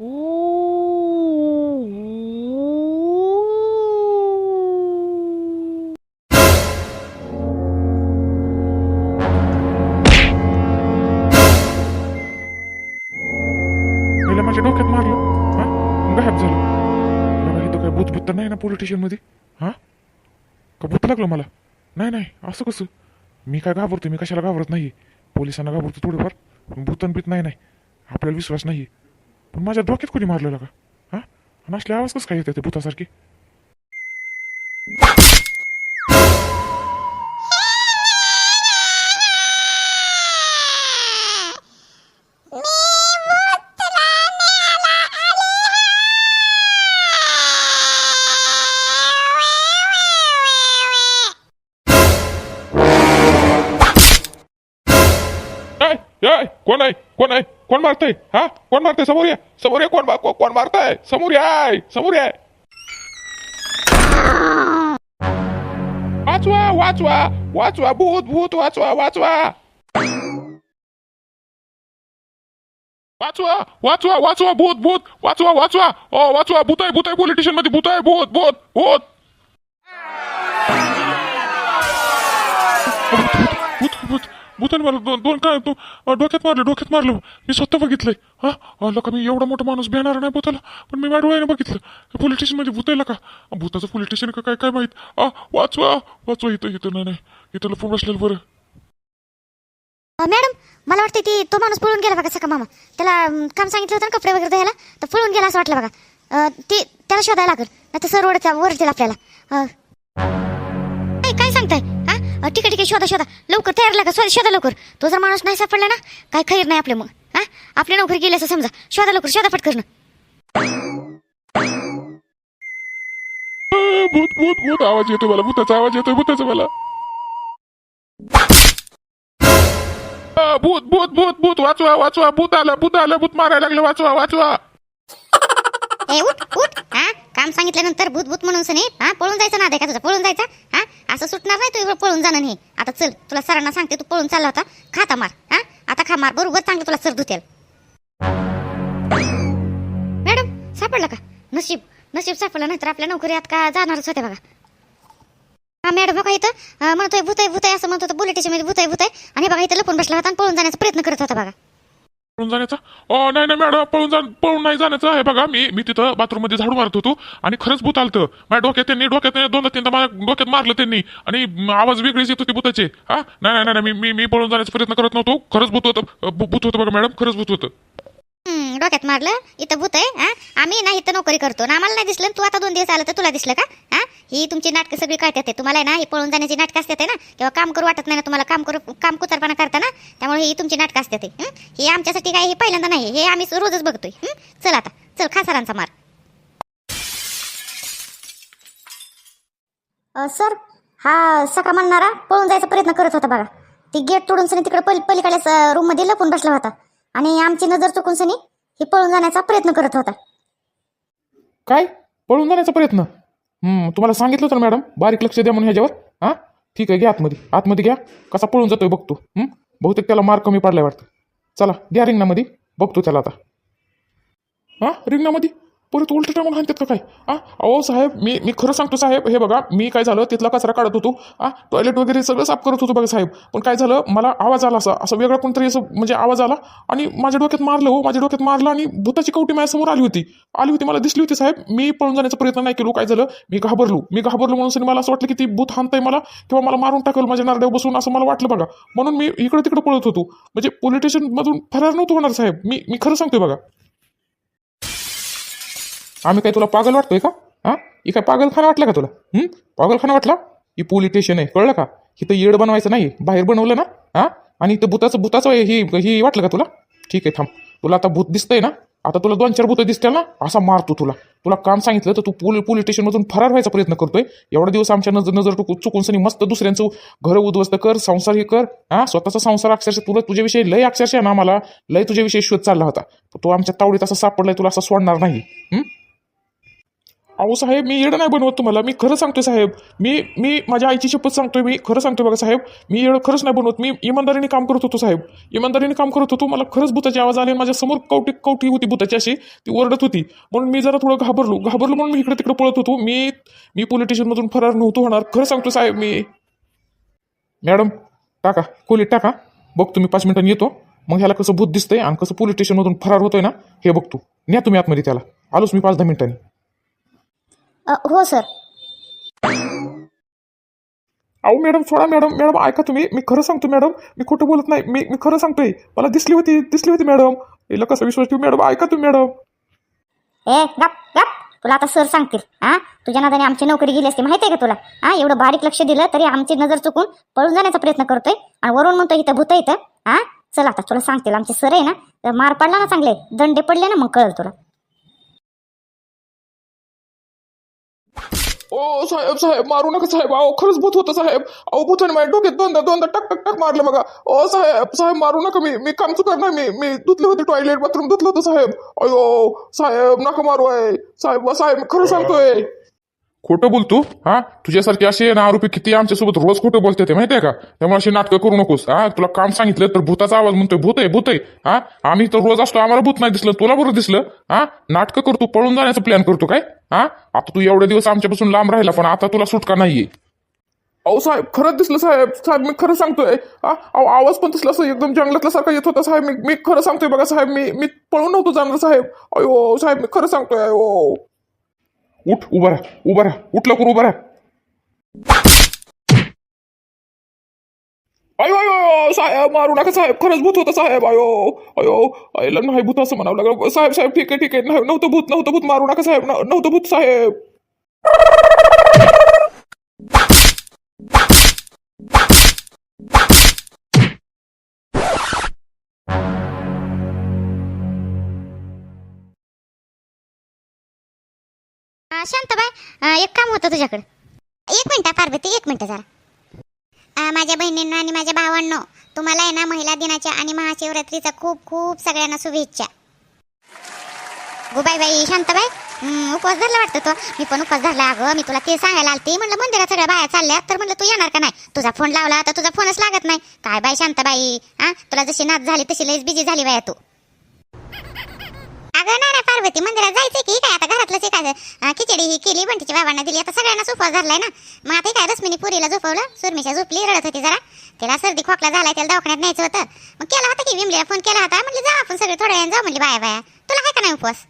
पहिला माझ्या डोक्यात मारलं. हा? गायब झालं. मला इथं काय भूत भूत नाही ना पोलीस स्टेशनमध्ये हा? का भूत लागलं मला? नाही नाही. असं कसं? मी काय घाबरतो मी कशाला घाबरत नाही पोलिसांना घाबरतो थोडंफार. पण भूतन भीत नाही नाही. आपल्याला विश्वास नाही पण माझ्या डोक्यात कोणी मारलेलं का? हा? आणि असले आवाज कसं काय येते ते कोण आहे? कोण आहे? कोण मारतय? हा? कोण मारते? समोर या समोर या कोण कोण मारताय समोर याय समोर याय वाचवा वाचवा वाचवा भूत भूत वाचवा वाचवा। वाचवा वाचवा वाचवा भूत भूत वाचवा वाचवा। ओ वाचवा भूत आहे भूत आहे पोलिटिशियनमध्ये भूत आहे भूत भूत भूत। भूताने मला दोन दोन काय तो डोक्यात मारलं डोक्यात मारलं. मी स्वतः बघितलंय. हा? अं, मी एवढा मोठा माणूस भेणार नाही भूताला? पण मी माझ्या डोळ्याने बघितलं. पोलिटिशियनमध्ये भूत आहे का? भूताचं पोलिटिशियन का? काय काय माहीत? आ वाचवा वाचवा इथं इथं. नाही नाही. इथं लपून बसलेलं बरं. मॅडम मला वाटतं ती तो माणूस पळून गेला बघा सका मामा. त्याला काम सांगितलं होतं ना कपडे वगैरे द्यायला तर पळून गेला असं वाटलं बघा. ते त्याला शोधायला लागेल. नाही तर सर वरच्या ओरडतील आपल्याला. काय काय सांगताय? ठीक आहे ठीक आहे शोधा शोधा. लवकर तयार लागा शोधा शोधा लवकर. तो जर माणूस नाही सापडला ना काय खैर नाही आपले मग हा? आपले नोकरी गेले असं समजा. शोधा लवकर शोधा पटकन. भूत भूत भूत आवाज येतोय मला भूताचा आवाज येतोय भूताचा मला. भूत भूत भूत भूत वाचवा वाचवा भूत आलं भूत आलं भूत मारायला लागलं वाचवा वाचवा. ए उठ उठ. हा? काम सांगितल्यानंतर भूत भूत म्हणून सनी हा? पळून जायचं ना का तुझा? पळून जायचा? हा? असं सुटणार नाही तू एवढं पळून जाणं नाही आता चल तुला सरांना सांगते तू पळून चालला होता खाता मार हा? आता खा मार बरोबर चांगलं तुला सर धुतेल. मॅडम सापडलं का? नशीब नशीब सापडलं नाही तर आपल्या नोकरीत का जाणारच होते बघा. हा मॅडम बघा इथं म्हणतोय भूत आहे भूत आहे असं म्हणत होतं मध्ये भूत आहे भूत आहे आणि बघा इथं लपून बसला होता आणि पळून जाण्याचा प्रयत्न करत होता बघा. पळून जाण्याचा? ओ नाही नाही मॅडम पळून जा पळून नाही जाण्याचं आहे बघा. मी मी तिथं बाथरूममध्ये झाडू मारत होतो आणि खरंच भूत आलतं. माझ्या डोक्यात त्यांनी डोक्यात दोनदा तीनदा माझ्या डोक्यात मारलं त्यांनी. आणि आवाज वेगळीच येत होती भूताचे. हा? नाही नाही नाही मी मी पळून जाण्याचा प्रयत्न करत नव्हतो. खरंच भूत होतं भूत होतं बघा मॅडम खरंच भूत होतं. डोक्यात मारलं इथं भूत आहे हा? आम्ही ना इथं नोकरी करतो. ना आम्हाला नाही दिसलं तू आता दोन दिवस आलं तर तुला दिसलं का? हा? ही तुमची नाटकं सगळी कळतात तुम्हाला आहे ना ही पळून जाण्याची नाटकं असतात ना किंवा काम करू वाटत नाही ना तुम्हाला काम करू काम कुतरपणा करता ना त्यामुळे ही तुमची नाटकं असतात ते. ही? आमच्यासाठी काय हे पहिल्यांदा नाही हे आम्ही रोजच बघतोय. चल आता चल खासरांचा मार. सर हा सका म्हणणारा पळून जायचा प्रयत्न करत होता बघा. ती गेट तोडून सनी तिकडे पल पलीकडेच रूममध्ये लपून बसला होता. आणि आमची नजर चुकून सनी ही पळून जाण्याचा प्रयत्न करत होता. काय? पळून जाण्याचा प्रयत्न? हम्म, तुम्हाला सांगितलं होतं ना मॅडम बारीक लक्ष द्या म्हणून ह्याच्यावर? हा? ठीक आहे घ्या आतमध्ये. आतमध्ये घ्या. कसा पळून जातोय बघतो. हम्म? बहुतेक त्याला मार्क कमी पडलाय वाटतं. चला द्या रिंगणामध्ये. बघतो त्याला आता. हा? रिंगणामध्ये? परत उलट टाकून हाणतात का काय? हा अहो साहेब मी मी खरं सांगतो साहेब हे बघा मी काय झालं तिथला कचरा काढत होतो. आ? टॉयलेट वगैरे सगळं साफ करत होतो बघा साहेब. पण काय झालं मला आवाज आला असा असं वेगळा कोणतरी असं म्हणजे आवाज आला आणि माझ्या डोक्यात मारलं हो माझ्या डोक्यात मारलं आणि भूताची कवटी माझ्यासमोर आली होती. आली होती मला दिसली होती साहेब. मी पळून जाण्याचा प्रयत्न नाही केलो काय झालं मी घाबरलो. मी घाबरलो म्हणून मला असं वाटलं की ती भूत हानताय मला किंवा मला मारून टाकल माझ्या नारड्यावर बसून असं मला वाटलं बघा. म्हणून मी इकडे तिकडे पळत होतो. म्हणजे पोलीस स्टेशनमधून फरार नव्हतं होणार साहेब. मी मी खरं सांगतोय बघा. आम्ही काय तुला पागल वाटतोय का? हा? ही काय पागलखाना वाटलं का तुला? पागलखाना वाटला? ही पोलीस स्टेशन आहे कळलं का? इथं येड बनवायचं नाही बाहेर बनवलं ना? हा? आणि इथं भूताचं भूताचं ही ही वाटलं का तुला? ठीक आहे थांब. तुला आता भूत दिसतंय ना? आता तुला दोन चार भूत दिसतील ना? असा मारतो तुला. तुला काम सांगितलं तर तू पोली पोलीस स्टेशनमधून फरार व्हायचा प्रयत्न करतोय. एवढा दिवस आमच्या नजर नजर टुकू- चुकून सनी मस्त दुसऱ्यांचं घरं उद्ध्वस्त कर संसार हे कर. हा? स्वतःचा संसार अक्षरशः तुला तुझ्याविषयी लय अक्षरशः ना आम्हाला? लय तुझ्याविषयी शोध चालला होता. तो आमच्या तावडीत असा सापडलाय तुला असं सोडणार नाही. अहो साहेब मी येडं नाही बनवत तुम्हाला. मी खरं सांगतोय साहेब. मी मी माझ्या आईची शपथ सांगतोय मी खरं सांगतोय बघा साहेब. मी येडं खरंच नाही बनवत. मी इमानदारीने काम करत होतो साहेब. इमानदारीने काम करत होतो मला खरंच भूताची आवाज आले माझ्यासमोर कवटी कवटी होती भूताची अशी. ती ओरडत होती. म्हणून मी जरा थोडं घाबरलो. घाबरलो म्हणून मी इकडे तिकडे पळत होतो. मी मी पोलीस स्टेशनमधून फरार नव्हतो होणार. खरं सांगतो साहेब मी. मॅडम टाका. खोलीत टाका. बघतो मी पाच मिनिटांनी येतो. मग ह्याला कसं भूत दिसतंय आणि कसं पोलीस स्टेशनमधून फरार होतोय ना हे बघतो न्या तुम्ही आतमध्ये त्याला. आलोच मी पाच दहा मिनिटांनी. अ, हो सर. अहो मॅडम सोडा मॅडम. मॅडम ऐका तुम्ही. मी खरं सांगतो मॅडम. मी खोटं बोलत नाही. मी मी खरं सांगतोय. मला दिसली होती दिसली होती मॅडम. हिला कसा विश्वास ठेवू मॅडम. ऐका तुम्ही मॅडम. ए गप गप. तुला आता सर सांगतील हा? तुझ्या नादाने आमची नोकरी गेली असती माहिती आहे का तुला? हा एवढं बारीक लक्ष दिलं तरी आमची नजर चुकून पळून जाण्याचा प्रयत्न करतोय आणि वरून म्हणतो इथं भूत इथं. हा? चल आता तुला सांगतील. आमचे सर आहे ना तर मार पडला ना चांगले दंडे पडले ना मग कळल तुला. ओ साहेब साहेब मारू नका साहेब. अहो खरंच भूत होतं साहेब. अहो भूताने माझ्या डोक्यात दोनदा दोनदा टक टक टक मारलं बघा. ओ साहेब साहेब मारू नका. मी मी काम चुकणार नाही. मी मी धुतले होते टॉयलेट बाथरूम धुतलं होतं साहेब. अयो साहेब नका मारू आहे साहेब साहेब खरं सांगतोय. खोटं बोलतो? हा? तुझ्यासारखे असे ना आरोपी किती आमच्यासोबत रोज खोटं बोलते ते माहितीये का? त्यामुळे अशी नाटकं करू नकोस हा? तुला काम सांगितलं तर भूताचा आवाज म्हणतोय भूत आहे भूत आहे हा? आम्ही तर रोज असतो आम्हाला भूत नाही दिसलं तुला बरं दिसलं हा? नाटकं करतो पळून जाण्याचा प्लॅन करतो काय? हा? आता तू एवढे दिवस आमच्यापासून लांब राहिला पण आता तुला सुटका नाहीये. अहो साहेब खरंच दिसलं साहेब साहेब मी खरं सांगतोय अहो आवाज पण दिसला असं एकदम जंगलातल्या सारखा येत होता साहेब मी मी खरं सांगतोय बघा साहेब मी मी पळून नव्हतो जाणार साहेब. अयो साहेब मी खरं सांगतोय अयो. उठ उभा राहा उभा राहा उठ लवकर उभा राहा. अयो अयो साहेब मारू नका साहेब खरंच भूत होतं साहेब अयो अयो आयला नाही भूत असं म्हणावं लागलं. साहेब साहेब ठीक आहे ठीक आहे नाही नव्हतं भूत नव्हतं भूत मारू नका साहेब नव्हतं भूत साहेब. शांताबाई एक काम होतं तुझ्याकडे. एक मिनटं पार्वती एक मिनटं जरा. माझ्या बहिणींना आणि माझ्या भावांनो तुम्हाला आहे ना महिला दिनाच्या आणि महाशिवरात्रीचा खूप खूप सगळ्यांना शुभेच्छा. गुबाई बाई शांताबाई उपवास धरला वाटतं तो? मी पण उपवास धरला अगं. मी तुला ते सांगायला आलते. म्हणलं मंदिरात सगळ्या बाया चालल्या तर म्हणलं तू येणार का नाही? तुझा फोन लावला तर तुझा फोनच लागत नाही. काय बाई शांताबाई? हा तुला जशी नाच झाली तशी लईच बिजी झाली बाया तू. अगं ना पार्वती मंदिरात जायचंय की? काय आता घरातलंच एखादं खिचडी ही केली बंटीच्या बाबांना दिली आता सगळ्यांना उपवास धरलाय ना. मग आता काय रश्मीने पुरीला झोपवलं सुरमीच्या झोपली रडत होती जरा. तिला सर्दी खोकला झालाय त्याला दवाखान्यात न्यायचं होतं. मग केला होता की विमलीला फोन केला होता. म्हणजे जा आपण सगळे थोड्या वेळाने जाऊ म्हणजे बाया बाया. तुला काय का नाही उपवास?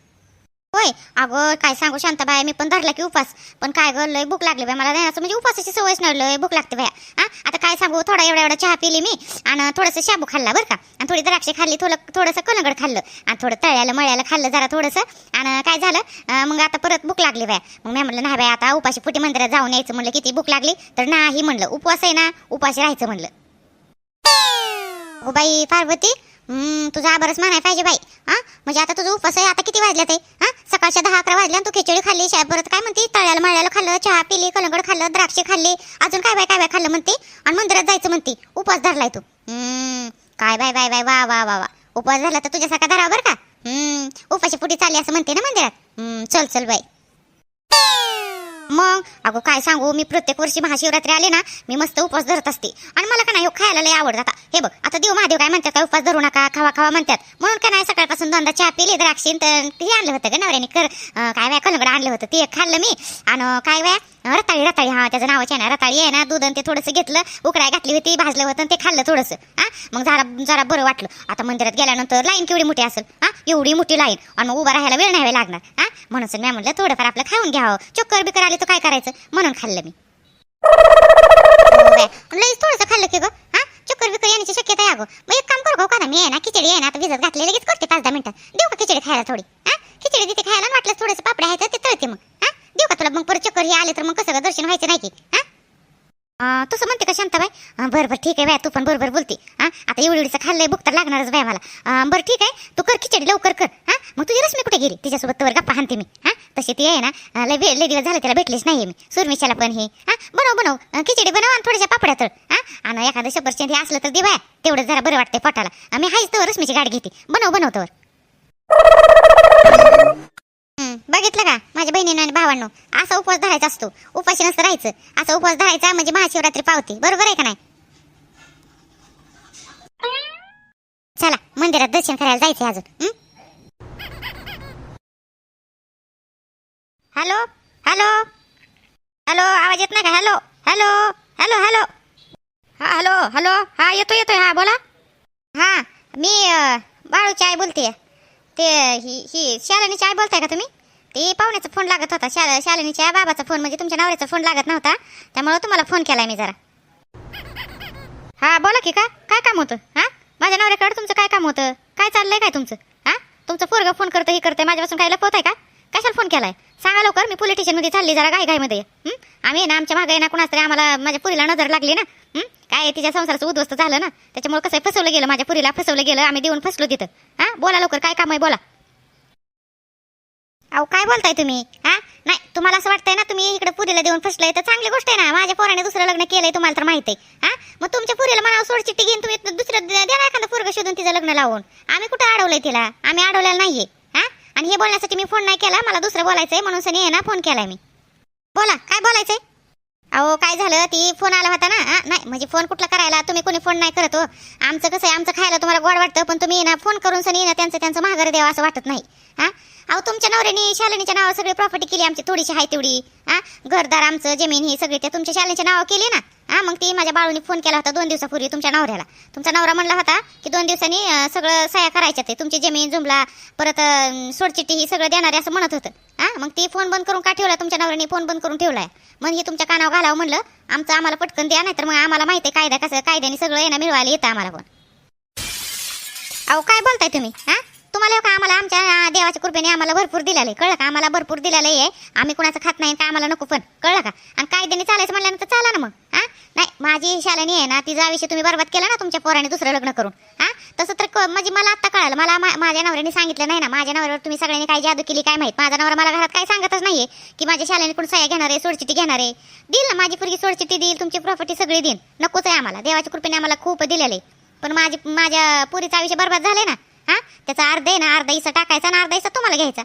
होय. अगं काय सांगू शांताबाई मी पण धरला की उपास. पण काय गं लय भूक लागली बाय मला नाही असं म्हणजे उपासाची सवयच नाही लय भूक लागते बाया. हा? आता काय सांगू थोडा एवढा एवढा चहा पिली मी आणि थोडंसं शाबू खाल्ला बरं का. आणि थोडी द्राक्षे खाल्ली थोडं थोडंसं कलंगड खाल्लं आणि थोडं तळ्याला मळ्याला खाल्लं जरा थोडंसं. आणि काय झालं मग आता परत भूक लागली बाया. मग मी म्हणलं नाही बाय आता उपाशी पुटी मंदिरात जाऊन यायचं म्हणलं किती भूक लागली? तर नाही म्हणलं उपवास आहे ना उपाशी राहायचं म्हणलं. हो बाई पार्वती. तुझा आभारच मानाय पाहिजे बाई. हा? म्हणजे आता तुझं उपवास आहे आता किती वाजल्यात आहे? सकाळच्या दहा अकरा वाजल्या तू खिचडी खाल्ली शाय परत काय म्हणते? तळ्याला मळ्याला खाल्लं चहा पिली कलंगड खाल्लं द्राक्षे खाल्ली. अजून काय बाय काय बाय खाल्लं म्हणते? आणि मंदिरात जायचं म्हणते. उपास धरलाय तू. काय बाय बाय बाय वा वा वा वा. उपास झाला तर तुझ्यासारखा धरा बरं का? उपाशी पुढे चालली असं म्हणते ना मंदिरात? चल चल बाई. मग? अगं काय सांगू? मी प्रत्येक वर्षी महाशिवरात्री आले ना मी मस्त उपवास धरत असते. आणि मला का नाही हो खायला लय आवडत आता. हे बघ आता देव महादेव काय म्हणतात काय उपवास धरू नका खावा खावा म्हणतात. म्हणून काय नाही सकाळपासून दोनदा चहा पिली द्राक्षी तर ते आणलं होतं ग नवऱ्याने कर काय वया कलंगड आणलं होतं ते एक खाल्लं मी. आणि काय वया रताळी रताळी. हा त्याचं नावाचे ना रताळी आहे ना दूध आणि ते थोडंसं घेतलं उकडाय घातली होती भाजलं होतं ते खाल्लं थोडंसं. हा मग जरा जरा बरं वाटलं. आता मंदिरात गेल्यानंतर लाईन केवढी मोठी असेल? हा एवढी मोठी लाईन. आणि मग उभा राहायला वेळ नाही लागणार. हा म्हणून मी म्हणलं थोडंफार आपलं खाऊन घ्यावं. चक्कर बिकर आली तर काय करायचं? म्हणून खाल्लं मी. लईच थोडंसं खाल्लं की ग. हा चक्कर बिकर येण्याची शक्यता आहे अगं. मग एक काम करू का ना मी आहे ना खिचडी आहे ना आता विजत घातली लगेच करते पाच दहा मिनिटं. देऊ का खिचडी खायला थोडी? हा खिचडी तिथे खायला वाटलं थोडंसं पापड आहे तर ते तळते मग. हा देऊ का तुला? मग परत चक्कर हे आले तर मग कसं दर्शन व्हायचं नाही की? हा? तसं म्हणते का शांताबाई? अं, बरं बरं ठीक आहे बाय तू पण बरोबर बोलते. हा? आता एवढी एवढीचं खाल्लंय बुक तर लागणारच बाय मला. बर बरं ठीक आहे. तू कर खिचडी लवकर कर. हा? मग तुझी रश्मी कुठे गेली? तिच्यासोबत तर गप्पा हानते मी. हा? तशी ती आहे ना लय वेळ लय दिवस झालं त्याला भेटलीच नाही मी. सुरमेशाला पण हे. हा? बनव बनव. खिचडी बनव आणि थोड्याशा पापड्या तर हा? आणि एखादं शंभरच्या हे असलं तर दे बाय. तेवढं जरा बरं वाटतंय पोटाला. मी हायच तर रश्मीची गाठ घेते. बनव बनव तर बघितलं का? माझ्या बहिणीनं आणि भावांनो असा उपवास धरायचा असतो. उपाशी नसतं राहायचं. असा उपवास धरायचा म्हणजे महाशिवरात्री पावते. बरोबर आहे का नाही? चला मंदिरात दर्शन करायला जायचंय अजून. हॅलो? हॅलो? हॅलो? आवाज येत नाही का? हॅलो? हॅलो? हॅलो? हॅलो? हा हॅलो? हॅलो? हा येतो येतोय. हा बोला. हा मी बाळूची आई बोलते ते ही ही शालिनीची आई बोलताय का तुम्ही? ते पाहुण्याचा फोन लागत होता. शाल शालिनीच्या बाबाचा फोन म्हणजे तुमच्या नवऱ्याचा फोन लागत नव्हता. त्यामुळे तुम्हाला फोन केलाय मी जरा. हा बोला की का काय काम होतं? हा? माझ्या नवऱ्याकडे तुमचं काय काम होतं? काय चाललंय काय तुमचं? हा? तुमचं पोरगं फोन करतं हे करतं माझ्यापासून काय लपवत आहे का? कशाला फोन केलाय? सांगा लवकर मी पोलीस स्टेशनमध्ये चालली जरा घाई घाईमध्ये आम्ही ना आमच्या मागे ना कुणास तरी आम्हाला माझ्या पुरीला नजर लागली ना. काय तिच्या संसाराचं उद्ध्वस्त झालं ना? त्याच्यामुळे कसं आहे, फसवलं गेलं माझ्या पुरीला फसवलं गेलं आम्ही देऊन फसलो तिथं. हा? बोला लवकर काय काम आहे बोला. अहो काय बोलताय तुम्ही? हा? नाही तुम्हाला असं वाटतंय ना तुम्ही इकडे पुरीला देऊन फसलाय? तर चांगली गोष्ट आहे ना. माझ्या पोराने दुसरं लग्न केलंय तुम्हाला तर माहिती आहे हा? मग तुमच्या पुरीला म्हणा सोड चिठ्ठी घेऊन तुम्ही दुसरं द्या ना एखादं पोरगं शोधून तिचं लग्न लावून. आम्ही कुठं अडवलंय तिला? आम्ही अडवलेलं नाहीये. हा? आणि हे बोलण्यासाठी मी फोन नाही केला. मला दुसरं बोलायचंय म्हणून सनी आहे ना फोन केलाय मी. बोला काय बोलायचंय? अहो काय झालं? ती फोन आला होता ना? नाही म्हणजे फोन कुठला करायला? तुम्ही कोणी फोन नाही करत हो. आमचं कसं आहे आमचं खायला तुम्हाला गोड वाटतं पण तुम्ही ना फोन करून सनी ना त्यांचं त्यांचं माघार द्यावं असं वाटत नाही. हा? अहो तुमच्या नवऱ्याने शालिनीच्या नावावर सगळी प्रॉपर्टी केली आमची थोडीशी आहे तेवढी. हा? घरदार आमचं जमीन ही सगळी त्या तुमच्या शालिनीच्या नावावर केली ना? हा मग ती माझ्या बाळूनी फोन केला होता दोन दिवसापूर्वी तुमच्या नवऱ्याला. तुमचा नवरा म्हणला होता की दोन दिवसांनी सगळं सया करायच्या ते तुमची जमीन जुमला परत सोडचिट्टी ही सगळं देणारे असं म्हणत होतं. हा? मग ती फोन बंद करून का ठेवला तुमच्या नवऱ्याने फोन बंद करून ठेवलाय. मग हे तुमच्या कानावर घालावं म्हणलं आमचं आम्हाला पटकन द्या नाही तर मग आम्हाला माहिती आहे कायदा कसं कायद्याने सगळं येणं मिळवायला येतं आम्हाला पण अहो काय बोलताय तुम्ही? हा? तुम्हाला का आम्हाला आमच्या देवाच्या कृपेने आम्हाला भरपूर दिलेलं आहे? कळलं का? आम्हाला भरपूर दिलेलं आहे. आम्ही कुणाचं खात नाही का आम्हाला नको पण. कळलं का? आणि कायद्याने चालायचं म्हणल्यानंतर चाला ना मग हा? नाही माझी शालेनी आहे ना तिचा विषय तुम्ही बरबाद केला ना तुमच्या पोराने दुसरं लग्न करून हा? तसं तर म्हणजे मला आता कळालं. मला मा- माझ्या नवऱ्याने सांगितलं नाही ना. माझ्या नवऱ्यावर तुम्ही सगळ्यांनी काय जादू केली काय माहीत? माझा नवरा मला घरात काय सांगतच नाहीये की माझ्या शालेने कोण सह्या घेणार आहे सोडचिटी घेणार आहे? देईल ना माझी पुरगी सोडचिटी देईल तुमची प्रॉपर्टी सगळी देईल नकोच आहे आम्हाला. देवाच्या कृपेने आम्हाला खूप दिलेलं आहे. पण माझी माझ्या पुरीचा आयुष्य बरबाद झालाय ना. हा? त्याचा अर्ध आहे ना अर्धा हिस्सा टाकायचा आणि अर्धा हिस्सा तुम्हाला घ्यायचा.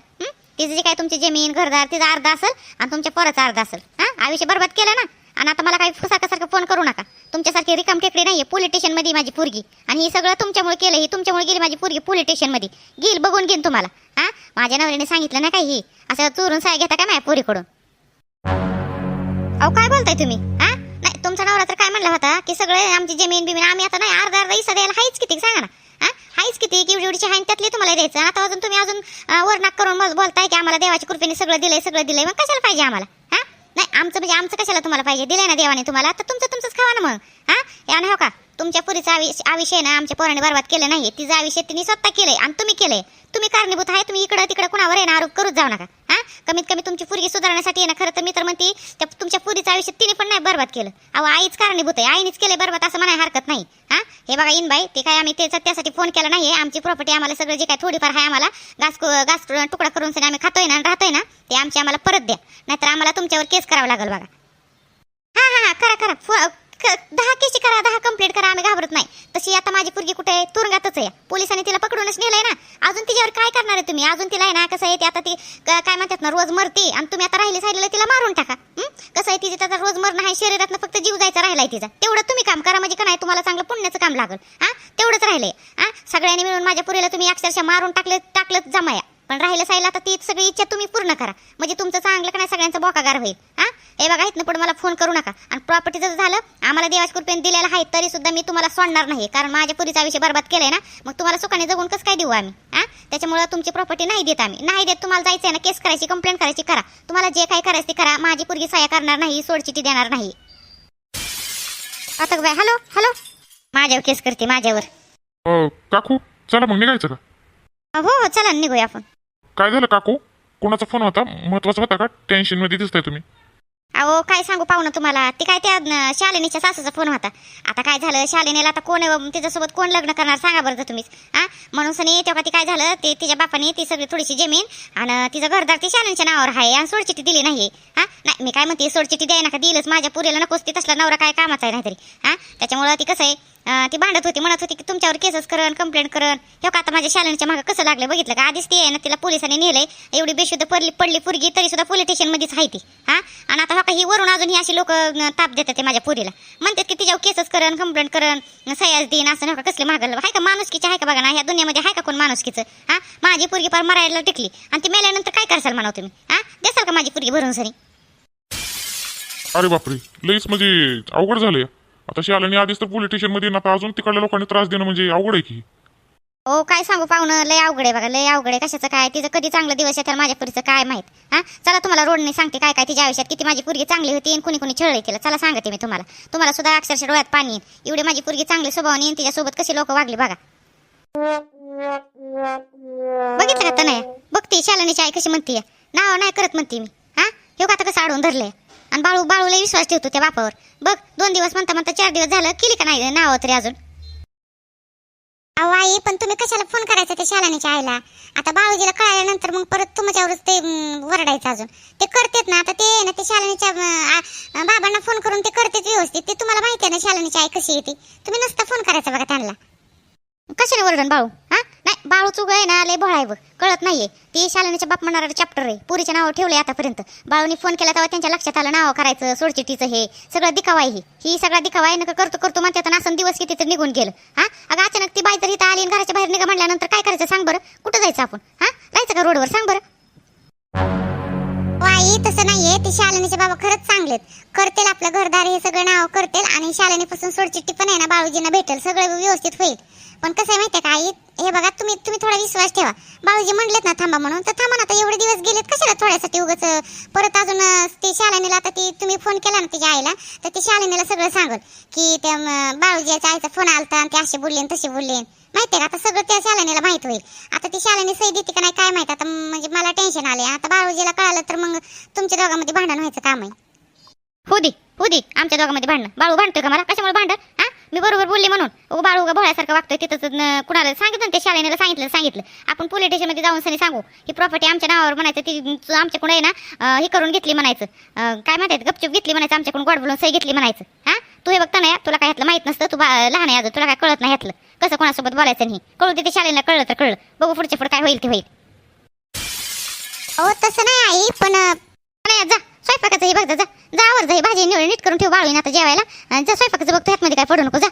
तिचं जे काय तुमची जमीन घरदार तिचा अर्धा असेल आणि तुमच्या पोराचा अर्धा असेल. हा? आयुष्य बरबाद केलं ना? आणि आता मला काही सारखं सारखं फोन करू नका. तुमच्यासारखी रिकाम टेकडी नाहीये आहे स्टेशनमध्ये माझी पोरगी. आणि हे सगळं तुमच्यामुळे केलं ही तुमच्यामुळे गेली माझी पोरगी पोलीस स्टेशनमध्ये घेईल बघून घेईन तुम्हाला. हा? माझ्या नवऱ्याने सांगितलं ना काही. असं चोरून साय घेता काय माझ्या पुरीकडून? अहो काय बोलताय तुम्ही? हा? नाही तुमचा नवरा तर काय म्हणला होता की सगळे आमची जमीन बिमीन आम्ही आता नाही अर्धा अर्धा हिस्सा द्यायला हायच किती सांगा ना. आहेच किती की एवढीची हाईन त्यातली तुम्हाला द्यायचं. आता अजून तुम्ही अजून वर्णाक करून मग बोलताय की आम्हाला देवाच्या कृपेने सगळं दिलंय सगळं दिलंय. मग कशाला पाहिजे आम्हाला? हा? नाही आमचं म्हणजे आमचं कशाला तुम्हाला पाहिजे? दिलंय ना देवाने तुम्हाला? तर तुमचं तुमचंच खावा ना मग. हा? या ना हो का? तुमच्या पुरीचा आयुष्य ना आमच्या पोराने बरबाद केलं नाही. तिचा आयुष्य तिने स्वतः केलंय आणि तुम्ही केलंय. तुम्ही कारणीभूत आहे तुम्ही इकडं तिकडं कुणावर आहे ना आरोप करूच जाऊ नका. हा? कमीत कमी तुमची पुरगी सुधारण्यासाठी आहे ना खरं तर मी तर म्हणते त्या तुमच्या पुरीचं आयुष्य तिने पण नाही बरबाद केलं. अहो आईच कारणीभूत आहे. आईनेच केले बरबाद असं म्हणाय हरकत नाही. हा? हे बघा इन बाई ते काय आम्ही त्याचा त्यासाठी फोन केला नाहीये. आमची प्रॉपर्टी आम्हाला सगळं जे काय थोडीफार आहे आम्हाला घास घास तुकडा करून सगळं आम्ही खातोय ना आणि राहतोय ना ते आमची आम्हाला परत द्या. नाहीतर आम्हाला तुमच्यावर केस करावं लागेल बघा. हा हा हा करा करा. फो- दहा केसी करा दहा कंप्लीट करा आम्ही घाबरत नाही. तशी आता माझी पुरगी कुठे आहे? तुरुंगातच आहे. पोलिसांनी तिला पकडूनच नेलंय ना. अजून तिच्यावर काय करणार आहे तुम्ही? अजून तिला आहे ना कसं आहे ते आता ती क- काय म्हणतात ना रोज मरते. आणि तुम्ही आता राहिली सायलेलं तिला मारून टाका. कसं आहे तिचे त्याचा रोज मरणं आहे शरीरात फक्त जीव जायचा राहिलाय तिचा. तेवढं तुम्ही काम करा म्हणजे का नाही तुम्हाला चांगलं पुण्याचं काम लागल. हा? तेवढंच राहिलंय. हा? सगळ्यांनी मिळून माझ्या पुरीला तुम्ही अक्षरशः मारून टाकलं टाकलं जमाया. पण राहिलं सायला आता ती सगळी इच्छा तुम्ही पूर्ण करा. म्हणजे तुमचं चांगलं का नाही सगळ्यांचं बोकागार होईल. हा? हे बघा इथनं पुढे मला फोन करू नका. आणि प्रॉपर्टी जर झालं आम्हाला देवाच्या कृपेने दिलेलं आहे तरी सुद्धा मी तुम्हाला सोडणार नाही. कारण माझ्या पुरीचा विषय बरबाद केलाय ना मग तुम्हाला सुखाने जगून कसं काय देऊ आम्ही? हा? त्याच्यामुळे तुमची प्रॉपर्टी नाही देत आम्ही. नाही देत तुम्हाला जायचं आहे ना केस करायची कंप्लेंट करायची करा. तुम्हाला जे काय करायचं ते करा. माझी पुरगी सहाय्य करणार नाही सोडचिटी देणार नाही. आता बाय हॅलो हॅलो. माझ्यावर केस करते माझ्यावर. काकू चला मग निघायचं का? हो हो चला निघूया आपण. काय झालं काकू? कोणाचा फोन होता? महत्त्वाचा होता का? टेन्शनमध्ये दिसताय तुम्ही. अहो काय सांगू पाहुणं तुम्हाला? ते काय त्या शालिनीच्या सासूचा फोन होता. आता काय झालं? शालिनीला आता कोण अं, तिच्यासोबत कोण लग्न करणार सांगा बरं तुम्हीच. हा म्हणून सनी तेव्हा ती काय झालं? ते तिच्या बापाने ती सगळी थोडीशी जमीन आणि तिचं घरदार ती शालिनीच्या नावावर आहे आणि सोडचिठी दिली नाही हा नाही मी काय म्हणते सोडचिठी द्याय नका दिलंच? माझ्या पुरीला नकोच ती तसला नवरा काय कामाचा आहे नाहीतरी. हा त्याच्यामुळं ती कसं आहे? ती भांडत होती म्हणत होती की तुमच्यावर केसच करण कंप्लेंट करण. हे का आता माझ्या शालनीच्या मागं कसं लागलं बघितलं का? आधीच ती आहे ना तिला पोलिसांनी नेलंय. एवढी बेशुद्ध पडली पडली पुरगी तरी सुद्धा पोलीस स्टेशनमध्येच आहे ती हा? आणि आता हो का ही वरून अजून ही अशी लोक ताप देतात ते माझ्या पुरीला. म्हणतात की तिच्यावर केसच करण कंप्लेंट करण सयाज देईन असं नका हो कसले मागलं आहे का माणुसकीचे आहे का बघा ना ह्या दुनियामध्ये आहे का कोण माणुसकीचं हा? माझी पुरगी पार मरायला टिकली. आणि ती मेल्यानंतर काय करसाल म्हणा तुम्ही हा? देसाल का माझी पुरगी भरून सरी? अरे बापरे लईच म्हणजे अवघड झाले आता शाळांनी आधीच तर पोलीस स्टेशनमध्ये आता अजून तिकडल्या लोकांनी त्रास देणं म्हणजे अवघड आहे की. हो काय सांगू पाहुणं? लय अवघड आहे बघा लय अवघड आहे. कशाचं काय? तिचं कधी चांगलं दिवस आहे तर माझ्या पुरीचं काय माहीत? हा? चला तुम्हाला रोडने सांगते काय काय तिच्या आयुष्यात किती माझी पुरगी चांगली होती आणि कुणी कुणी छळले तिला. चला सांगते मी तुम्हाला. तुम्हाला सुद्धा अक्षरशः डोळ्यात पाणी येईल. एवढी माझी पुरगी चांगली स्वभावाने आणि तिच्यासोबत कशी लोक वागली बघा. बघितलं का नाही बघते शालनीची आई कशी म्हणते नाव नाही करत म्हणते मी. हा? हे का आता कसं अडवून धरलंय? आणि बाळू बाळूला विश्वास ठेवतो त्या बापावर. बघ दोन दिवस म्हणता म्हणता चार दिवस झालं केली का नाही नाव तरी अजून? अहो आई पण तुम्ही कशाला फोन करायचा त्या शालानीच्या आईला? आता बाळूजीला कळाल्यानंतर मग परत तुमच्यावरच ते वरडायचं अजून. ते करतेत ना आता ते ना ते शालानीच्या बाबांना फोन करून ते करतेच व्यवस्थित. ते तुम्हाला माहिती आहे ना शालानीची आई कशी येते तुम्ही नसता फोन करायचा बघा त्यांना. कशाने वरडन बाळू? हा? नाही बाळू चुग आहे ना लय भोळा आहे बघ. कळत नाहीये. ती शालिनीच्या बाप म्हणणारा चॅप्टर आहे. पुरीच्या नाव ठेवले आतापर्यंत. बाळूनी फोन केला तेव्हा त्यांच्या लक्षात आलं नाव करायचं सोडचिटीचं हे सगळं दिखावा आहे ही. ही सगळा दिखावा आहे नका करतो करतो म्हणते आणि असं दिवस किती तर निघून गेलं. हा? अगं अचानक ती बाई तर इथं आली घराच्या बाहेर निघा म्हणल्यानंतर काय करायचं? सांग बरं. कुठं जायचं आपण? हा? जायचं का रोडवर? सांग बरं. आई तसं नाहीये ते शालिनीचे बाबा खरंच चांगलेत. करतील आपलं घरदार हे सगळं नाव करतील आणि शालिनीपासून सोडचिट्टी पण आहे ना बाळूजींना भेटेल सगळं व्यवस्थित होईल. पण कसं आहे माहितीये का आई हे बघा तुम्ही तुम्ही थोडा विश्वास ठेवा. बाळूजी म्हणलेत ना थांबा म्हणून तर थांबा ना आता एवढे दिवस गेलेत कशाला थोड्यासाठी उगाच परत अजून ती ते शालिनीला आता ती तुम्ही फोन केला ना तिच्या आईला तर ती शालिनीला सगळं सांगल की त्या अं, बाळूजीच्या आईचा फोन आलता आणि ते असे बोलले तसे बोलले. माहितीये का? आता सगळं त्या शालिनीला माहीत होईल. आता ती शालिनी सही देते का नाही काय माहीत? आता म्हणजे मला टेन्शन आले आता बाळूजीला कळालं तर मग तुमच्या दोघांमध्ये भांडण व्हायचं काम आहे. हो दे हो दे आमच्या दोघांमध्ये भांडणं. बाळू भांडतोय का मला? कशामुळे भांडण? हा? मी बरोबर बोलले म्हणून. ओ बाळू का भोळ्यासारखं वागतोय तिथंच न- कुणाला सांगितलं ना ते शाळेला सांगितलं सांगितलं. आपण पोलीस स्टेशनमध्ये जाऊन सनी सांगू. ही प्रॉपर्टी आमच्या नावावर म्हणायचं ती तू आमच्याकडून आहे ना अं, हे करून घेतली म्हणायचं. अं, काय म्हणतात गपचूप घेतली म्हणायचं आमच्याकडून गोड बोलून सही घेतली म्हणायचं. हा? तू हे बघता ना तुला काय ह्यातलं माहीत नसतं तू लहान आहे अजून तुला काय कळत नाही ह्यातलं. कसं कोणासोबत बोलायचं नाही कळू दे ते शाळेला कळलं तर कळलं. बघू पुढच्या पुढे काय होईल ते होईल. हो तसं नाही आई पण नाही जा. स्वयंपाकाचं हे बघता जा जा. आवर जा भाजी निवड नीट करून ठेव बाळून आता जेवायला. जा स्वयंपाकाचं बघतो ह्यात मध्ये काय पडू नको जा.